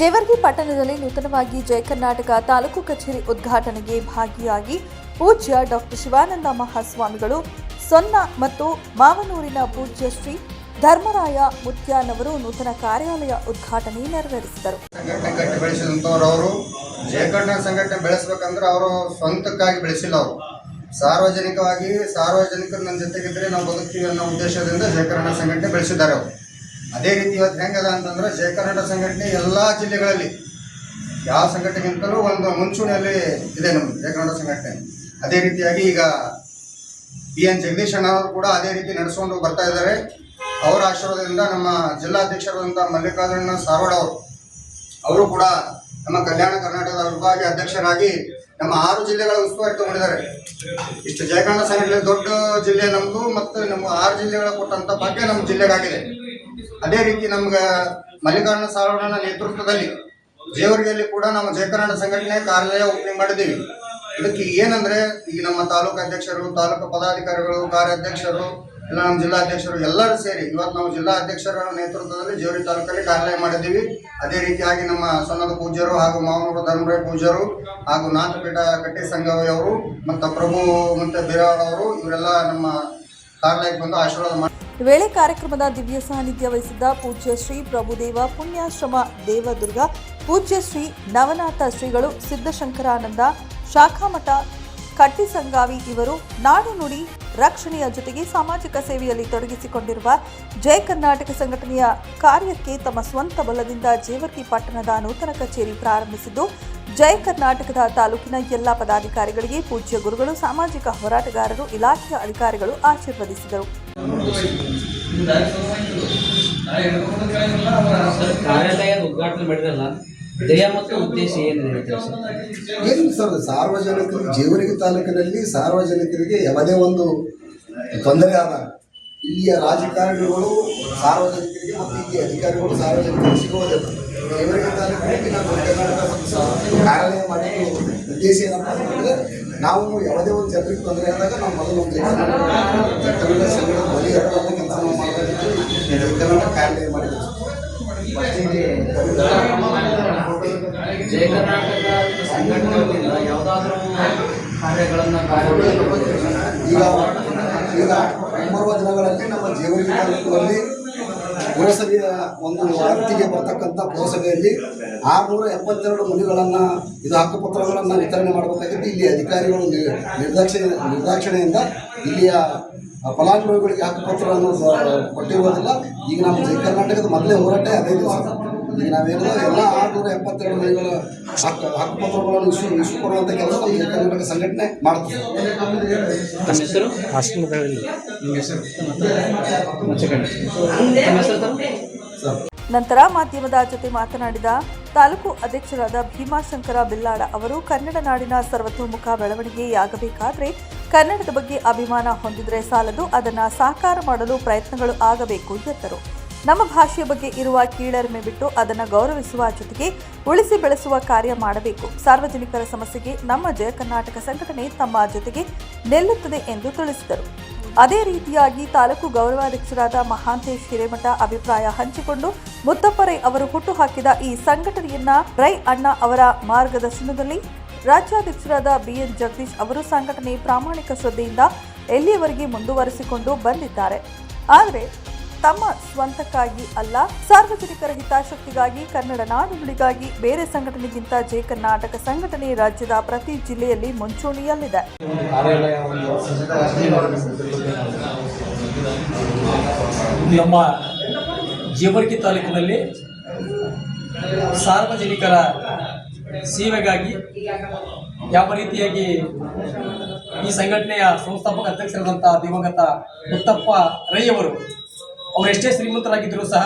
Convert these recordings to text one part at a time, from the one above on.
ಜೇವರ್ಗಿ ಪಟ್ಟಣದಲ್ಲಿ ನೂತನವಾಗಿ ಜಯ ಕರ್ನಾಟಕ ತಾಲೂಕು ಕಚೇರಿ ಉದ್ಘಾಟನೆಗೆ ಭಾಗಿಯಾಗಿ ಪೂಜ್ಯ ಡಾಕ್ಟರ್ ಶಿವಾನಂದ ಮಹಾಸ್ವಾಮಿಗಳು, ಸೊನ್ನ ಮತ್ತು ಮಾವನೂರಿನ ಪೂಜ್ಯ ಶ್ರೀ ಧರ್ಮರಾಯ ಮುತ್ಯಾನವರು ನೂತನ ಕಾರ್ಯಾಲಯ ಉದ್ಘಾಟನೆ ನೆರವೇರಿಸಿದರು. ಸಂಘಟನೆ ಬೆಳೆಸ್ಬೇಕಂದ್ರೆ ಅವರು ಸ್ವಂತಕ್ಕಾಗಿ ಬೆಳೆಸಿಲ್ಲ ಅವರು. ಸಾರ್ವಜನಿಕವಾಗಿ ಸಾರ್ವಜನಿಕರು ನನ್ನ ಜೊತೆಗಿದ್ರೆ ನಾವು ಬದುಕ್ತೀವಿ ಅನ್ನೋ ಉದ್ದೇಶದಿಂದ ಜಯಕರ್ಣ ಸಂಘಟನೆ ಬೆಳೆಸಿದ್ದಾರೆ ಅವರು. ಅದೇ ರೀತಿ ಇವತ್ತು ಹೆಂಗದ ಅಂತಂದ್ರೆ ಜಯಕರ್ನಾಟಕ ಸಂಘಟನೆ ಎಲ್ಲ ಜಿಲ್ಲೆಗಳಲ್ಲಿ ಯಾವ ಸಂಘಟನೆಗಿಂತಲೂ ಒಂದು ಮುಂಚೂಣಿಯಲ್ಲಿ ಇದೆ ನಮ್ಮ ಜಯಕರ್ನಾಟಕ ಸಂಘಟನೆ. ಅದೇ ರೀತಿಯಾಗಿ ಈಗ ಬಿ ಎನ್ ಜಗದೀಶ್ ಅವರು ಕೂಡ ಅದೇ ರೀತಿ ನಡೆಸ್ಕೊಂಡು ಬರ್ತಾ ಇದ್ದಾರೆ. ಅವರ ಆಶೀರ್ವಾದದಿಂದ ನಮ್ಮ ಜಿಲ್ಲಾಧ್ಯಕ್ಷರಾದಂಥ ಮಲ್ಲಿಕಾರ್ಜುನ ಸಾರವಾಡ ಅವರು ಅವರು ಕೂಡ ನಮ್ಮ ಕಲ್ಯಾಣ ಕರ್ನಾಟಕದ ವಿಭಾಗೀಯ ಅಧ್ಯಕ್ಷರಾಗಿ ನಮ್ಮ ಆರು ಜಿಲ್ಲೆಗಳ ಉಸ್ತುವಾರಿ ತಗೊಂಡಿದ್ದಾರೆ ಇಷ್ಟು ಜಯಕರ್ಣ ಸಂಘಟನೆ ದೊಡ್ಡ ಜಿಲ್ಲೆ ನಮ್ಮದು ಮತ್ತು ನಮ್ಮ ಆರು ಜಿಲ್ಲೆಗಳ ಕೊಟ್ಟಂಥ ಭಾಗ್ಯ ನಮ್ಮ ಜಿಲ್ಲೆಗಾಗಿದೆ. ಅದೇ ರೀತಿ ನಮ್ಗೆ ಮಲ್ಲಿಕಾರ್ಜುನ ಸಾರವಣ್ಣನ ನೇತೃತ್ವದಲ್ಲಿ ಜೇವರ್ಗಿಯಲ್ಲಿ ಕೂಡ ನಮ್ಮ ಜಯಕರ್ನಾಟಕ ಸಂಘಟನೆ ಕಾರ್ಯಾಲಯ ಓಪನಿಂಗ್ ಮಾಡಿದ್ದೀವಿ. ಇದಕ್ಕೆ ಏನಂದ್ರೆ, ಈಗ ನಮ್ಮ ತಾಲೂಕು ಅಧ್ಯಕ್ಷರು, ತಾಲೂಕು ಪದಾಧಿಕಾರಿಗಳು, ಕಾರ್ಯಾಧ್ಯಕ್ಷರು ಎಲ್ಲ ನಮ್ಮ ಜಿಲ್ಲಾಧ್ಯಕ್ಷರು ಎಲ್ಲರೂ ಸೇರಿ ಇವತ್ತು ನಾವು ಜಿಲ್ಲಾ ಅಧ್ಯಕ್ಷರ ನೇತೃತ್ವದಲ್ಲಿ ಜೇವರಿ ತಾಲೂಕಲ್ಲಿ ಕಾರ್ಯಾಲಯ ಮಾಡಿದ್ದೀವಿ. ಅದೇ ರೀತಿಯಾಗಿ ನಮ್ಮ ಸಣ್ಣದ ಪೂಜ್ಯರು ಹಾಗೂ ಮಾವನೂರು ಧರ್ಮರ ಪೂಜ್ಯರು ಹಾಗೂ ನಾಥಪೀಠ ಕಟ್ಟಿ ಸಂಘವಿಯವರು ಮತ್ತು ಪ್ರಭು ಮತ್ತು ಬೀರಾಳ್ ಅವರು, ಇವರೆಲ್ಲ ನಮ್ಮ ಕಾರ್ಯಾಲಯಕ್ಕೆ ಬಂದು ಆಶೀರ್ವಾದ ಮಾಡಿ ವೇಳೆ ಕಾರ್ಯಕ್ರಮದ ದಿವ್ಯ ಸಾನ್ನಿಧ್ಯ ವಹಿಸಿದ್ದ ಪೂಜ್ಯ ಶ್ರೀ ಪ್ರಭುದೇವ, ಪುಣ್ಯಾಶ್ರಮ ದೇವದುರ್ಗ, ಪೂಜ್ಯ ಶ್ರೀ ನವನಾಥ ಶ್ರೀಗಳು ಸಿದ್ದಶಂಕರಾನಂದ ಶಾಖಾಮಠ ಕಟ್ಟಿಸಂಗಾವಿ ಇವರು ನಾಡು ನುಡಿ ರಕ್ಷಣೆಯ ಜೊತೆಗೆ ಸಾಮಾಜಿಕ ಸೇವೆಯಲ್ಲಿ ತೊಡಗಿಸಿಕೊಂಡಿರುವ ಜಯ ಕರ್ನಾಟಕ ಸಂಘಟನೆಯ ಕಾರ್ಯಕ್ಕೆ ತಮ್ಮ ಸ್ವಂತ ಬಲದಿಂದ ಜೇವರ್ಗಿ ಪಟ್ಟಣದ ನೂತನ ಕಚೇರಿ ಪ್ರಾರಂಭಿಸಿದ್ದು, ಜಯ ಕರ್ನಾಟಕದ ತಾಲೂಕಿನ ಎಲ್ಲ ಪದಾಧಿಕಾರಿಗಳಿಗೆ ಪೂಜ್ಯ ಗುರುಗಳು, ಸಾಮಾಜಿಕ ಹೋರಾಟಗಾರರು, ಇಲಾಖೆಯ ಅಧಿಕಾರಿಗಳು ಆಶೀರ್ವದಿಸಿದರು. ಕಾರ್ಯಾಲಯ ಉದ್ಘಾಟನೆ ಮಾಡಿದ್ರಲ್ಲ ಮತ್ತು ಉದ್ದೇಶ ಏನು ಏನು ಸರ್ ಸಾರ್ವಜನಿಕರಿಗೆ ಜೇವರಿಗಿ ತಾಲೂಕಿನಲ್ಲಿ ಸಾರ್ವಜನಿಕರಿಗೆ ಯಾವುದೇ ಒಂದು ತೊಂದರೆ ಆದ ಇಲ್ಲಿಯ ರಾಜಕಾರಣಿಗಳು, ಸಾರ್ವಜನಿಕರಿಗೆ ಮತ್ತು ಇಲ್ಲಿಯ ಅಧಿಕಾರಿಗಳು ಸಾರ್ವಜನಿಕರಿಗೆ ಸಿಗುವುದಿಲ್ಲ. ಜೀವರಿಗೆ ತಾಲೂಕಿನಲ್ಲಿ ನಾವು ಕರ್ನಾಟಕ ಕಾರ್ಯಾಲಯ ಮಾಡಿದ್ದು ಉದ್ದೇಶ ಏನಪ್ಪ ಅಂತಂದರೆ ನಾವು ಯಾವುದೇ ಒಂದು ಜನರಿಗೆ ತೊಂದರೆ ಆದಾಗ ನಾವು ಮೊದಲು ಒಂದು ಕನ್ನಡ ಸಂಘದ ಬಲಿ ಹಾಕುವಂತ ಕೆಲಸ ನಾವು ಮಾಡಬೇಕಿತ್ತು ಮಾಡಿದ್ರು ಕಾರ್ಯಾಲಯ ಮಾಡಿದ್ದೀವಿ ಜಯ ಕರ್ನಾಟಕ ಸಂಘಟನೆಗಳಿಂದ ಯಾವುದಾದ್ರೂ ಕಾರ್ಯಗಳನ್ನು ಈಗ ಈಗ ಮುಂಬರುವ ದಿನಗಳಲ್ಲಿ ನಮ್ಮ ಜೀವನ ಪುರಸಭೆಯ ಒಂದು ವ್ಯಾಪ್ತಿಗೆ ಬರ್ತಕ್ಕಂಥ ಪುರಸಭೆಯಲ್ಲಿ ಆರುನೂರ ಎಪ್ಪತ್ತೆರಡು ಮನೆಗಳನ್ನು ಇದು ಹಕ್ಕುಪತ್ರಗಳನ್ನು ವಿತರಣೆ ಮಾಡಬೇಕಾಗಿತ್ತು. ಇಲ್ಲಿ ಅಧಿಕಾರಿಗಳು ನಿರ್ದಾಕ್ಷಿಣ ನಿರ್ದಾಕ್ಷಿಣ್ಯ ನಿರ್ದಾಕ್ಷಿಣೆಯಿಂದ ಇಲ್ಲಿಯ ಫಲಾನುಭವಿಗಳಿಗೆ ಹಕ್ಕುಪತ್ರವನ್ನು ಸ- ಕೊಟ್ಟಿರುವುದಿಲ್ಲ. ಈಗ ನಮ್ಮ ಕರ್ನಾಟಕದ ಮೊದಲೇ ಹೋರಾಟ ಅದೇ ದಿವಸ. ನಾವೇನೋ ಎಲ್ಲ ಆರುನೂರ ಎಪ್ಪತ್ತೆರಡು ಮನೆಗಳ ಹಕ್ಕು ಹಕ್ಕುಪತ್ರಗಳನ್ನು ಇಸು ಇಶ್ಯೂ ಕೊಡುವಂಥ ಕೆಲಸ ನಮ್ಮ ಕರ್ನಾಟಕ ಸಂಘಟನೆ ಮಾಡ್ತೀವಿ ನಮ್ಮ ಹೆಸರು? ನಿಮ್ಮ ಹೆಸರು? ಮತ್ತೆ ಕಣೆ. ನಿಮ್ಮ ಹೆಸರು ಸರ್? ನಂತರ ಮಾಧ್ಯಮದ ಜೊತೆ ಮಾತನಾಡಿದ ತಾಲೂಕು ಅಧ್ಯಕ್ಷರಾದ ಭೀಮಾಶಂಕರ ಬಿಲ್ಲಾಡ ಅವರು ಕನ್ನಡ ನಾಡಿನ ಸರ್ವತೋಮುಖ ಬೆಳವಣಿಗೆಯಾಗಬೇಕಾದರೆ ಕನ್ನಡದ ಬಗ್ಗೆ ಅಭಿಮಾನ ಹೊಂದಿದರೆ ಸಾಲದು ಅದನ್ನು ಸಾಕಾರ ಮಾಡಲು ಪ್ರಯತ್ನಗಳು ಆಗಬೇಕು ಎಂದರು. ನಮ್ಮ ಭಾಷೆಯ ಬಗ್ಗೆ ಇರುವ ಕೀಳರಿಮೆ ಬಿಟ್ಟು ಅದನ್ನು ಗೌರವಿಸುವ ಜೊತೆಗೆ ಉಳಿಸಿ ಬೆಳೆಸುವ ಕಾರ್ಯ ಮಾಡಬೇಕು. ಸಾರ್ವಜನಿಕರ ಸಮಸ್ಯೆಗೆ ನಮ್ಮ ಜಯ ಕರ್ನಾಟಕ ಸಂಘಟನೆ ತಮ್ಮ ಜೊತೆಗೆ ನಿಲ್ಲುತ್ತದೆ ಎಂದು ತಿಳಿಸಿದರು. ಅದೇ ರೀತಿಯಾಗಿ ತಾಲೂಕು ಗೌರವಾಧ್ಯಕ್ಷರಾದ ಮಹಾಂತೇಶ್ ಹಿರೇಮಠ ಅಭಿಪ್ರಾಯ ಹಂಚಿಕೊಂಡು ಮುತ್ತಪ್ಪರೈ ಅವರು ಹುಟ್ಟುಹಾಕಿದ ಈ ಸಂಘಟನೆಯನ್ನ ರೈ ಅಣ್ಣ ಅವರ ಮಾರ್ಗದರ್ಶನದಲ್ಲಿ ರಾಜ್ಯಾಧ್ಯಕ್ಷರಾದ ಬಿಎನ್ ಜಗದೀಶ್ ಅವರು ಸಂಘಟನೆ ಪ್ರಾಮಾಣಿಕ ಶ್ರದ್ಧೆಯಿಂದ ಎಲ್ಲಿಯವರೆಗೆ ಮುಂದುವರೆಸಿಕೊಂಡು ಬಂದಿದ್ದಾರೆ. ಆದರೆ ತಮ್ಮ ಸ್ವಂತಕ್ಕಾಗಿ ಅಲ್ಲ, ಸಾರ್ವಜನಿಕರ ಹಿತಾಸಕ್ತಿಗಾಗಿ ಕನ್ನಡ ನಾಡುಗಳಿಗಾಗಿ ಬೇರೆ ಸಂಘಟನೆಗಿಂತ ಜೈ ಕರ್ನಾಟಕ ಸಂಘಟನೆ ರಾಜ್ಯದ ಪ್ರತಿ ಜಿಲ್ಲೆಯಲ್ಲಿ ಮುಂಚೂಣಿಯಲ್ಲಿದೆ. ನಮ್ಮ ಜೇವರ್ಗಿ ತಾಲೂಕಿನಲ್ಲಿ ಸಾರ್ವಜನಿಕರ ಸೇವೆಗಾಗಿ ಯಾವ ರೀತಿಯಾಗಿ ಈ ಸಂಘಟನೆಯ ಸಂಸ್ಥಾಪಕ ಅಧ್ಯಕ್ಷರಾದಂಥ ದಿವಂಗತ ಮುತ್ತಪ್ಪ ರೈ ಅವರು ಅವರು ಎಷ್ಟೇ ಶ್ರೀಮಂತರಾಗಿದ್ದರೂ ಸಹ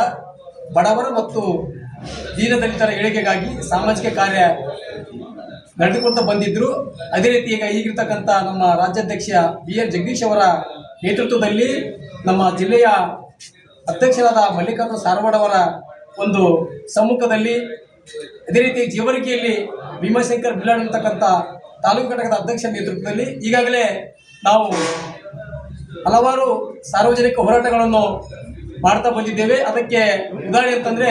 ಬಡವರ ಮತ್ತು ದೀನದಲಿತರ ಏಳಿಗೆಗಾಗಿ ಸಾಮಾಜಿಕ ಕಾರ್ಯ ನಡೆದುಕೊಳ್ತಾ ಬಂದಿದ್ದರು ಅದೇ ರೀತಿ ಈಗ ಈಗಿರ್ತಕ್ಕಂಥ ನಮ್ಮ ರಾಜ್ಯಾಧ್ಯಕ್ಷ ಬಿ ಎನ್ ಜಗದೀಶ್ ಅವರ ನೇತೃತ್ವದಲ್ಲಿ ನಮ್ಮ ಜಿಲ್ಲೆಯ ಅಧ್ಯಕ್ಷರಾದ ಮಲ್ಲಿಕಾರ್ಜುನ ಸಾರವಾಡವರ ಒಂದು ಸಮ್ಮುಖದಲ್ಲಿ ಅದೇ ರೀತಿ ಜೀವರಿಕೆಯಲ್ಲಿ ಭೀಮಶಂಕರ್ ಬಿಲಾಡ್ ಅಂತಕ್ಕಂಥ ತಾಲೂಕು ಘಟಕದ ಅಧ್ಯಕ್ಷ ನೇತೃತ್ವದಲ್ಲಿ ಈಗಾಗಲೇ ನಾವು ಹಲವಾರು ಸಾರ್ವಜನಿಕ ಹೋರಾಟಗಳನ್ನು ಮಾಡ್ತಾ ಬಂದಿದ್ದೇವೆ. ಅದಕ್ಕೆ ಉದಾಹರಣೆ ಅಂತಂದ್ರೆ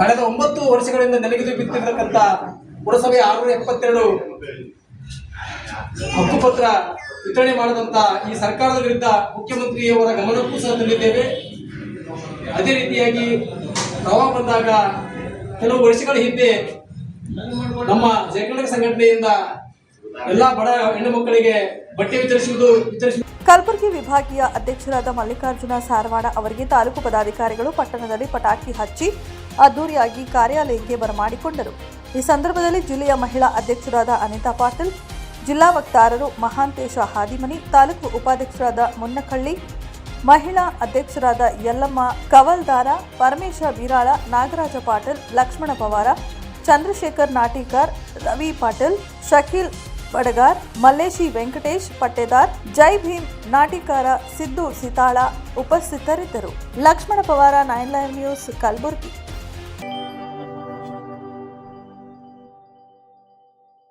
ಕಳೆದ ಒಂಬತ್ತು ವರ್ಷಗಳಿಂದ ನೆಲಗಿದು ಬಿತ್ತಿರತಕ್ಕಂಥ ಪುರಸಭೆ ಆರುನೂರ ಎಪ್ಪತ್ತೆರಡು ಹಕ್ಕುಪತ್ರ ವಿತರಣೆ ಮಾಡಿದಂತ ಈ ಸರ್ಕಾರದ ವಿರುದ್ಧ ಮುಖ್ಯಮಂತ್ರಿಯವರ ಗಮನಕ್ಕೂ ಸಹ ತಂದಿದ್ದೇವೆ. ಅದೇ ರೀತಿಯಾಗಿ ಪ್ರವಾಹ ಬಂದಾಗ ಕೆಲವು ವರ್ಷಗಳ ಹಿಂದೆ ನಮ್ಮ ಜಯಕರ್ನಾಟಕ ಸಂಘಟನೆಯಿಂದ ಎಲ್ಲಾ ಕಲಬುರಗಿ ವಿಭಾಗೀಯ ಅಧ್ಯಕ್ಷರಾದ ಮಲ್ಲಿಕಾರ್ಜುನ ಸಾರವಾಡ ಅವರಿಗೆ ತಾಲೂಕು ಪದಾಧಿಕಾರಿಗಳು ಪಟ್ಟಣದಲ್ಲಿ ಪಟಾಕಿ ಹಚ್ಚಿ ಅದ್ದೂರಿಯಾಗಿ ಕಾರ್ಯಾಲಯಕ್ಕೆ ಬರಮಾಡಿಕೊಂಡರು. ಈ ಸಂದರ್ಭದಲ್ಲಿ ಜಿಲ್ಲೆಯ ಮಹಿಳಾ ಅಧ್ಯಕ್ಷರಾದ ಅನಿತಾ ಪಾಟೀಲ್, ಜಿಲ್ಲಾ ವಕ್ತಾರರು ಮಹಾಂತೇಶ ಹಾದಿಮನಿ, ತಾಲೂಕು ಉಪಾಧ್ಯಕ್ಷರಾದ ಮುನ್ನಕಳ್ಳಿ, ಮಹಿಳಾ ಅಧ್ಯಕ್ಷರಾದ ಯಲ್ಲಮ್ಮ, ಕವಲ್ದಾರ ಪರಮೇಶ ಬೀರಾಳ ನಾಗರಾಜ ಪಾಟೀಲ್, ಲಕ್ಷ್ಮಣ ಪವಾರ, ಚಂದ್ರಶೇಖರ್ ನಾಟಿಕರ್ ರವಿ ಪಾಟೀಲ್, ಶಕೀಲ್ ಬಡಗಾರ್, ಮಲ್ಲೇಶಿ ವೆಂಕಟೇಶ್, ಪಟ್ಟೇದಾರ್, ಜೈ ಭೀಮ್, ನಾಟಿಕಾರ ಸಿದ್ದು, ಸಿತಾಳ ಉಪಸ್ಥಿತರಿದ್ದರು. Lakshmana Pawar, nine live news, Kalaburagi.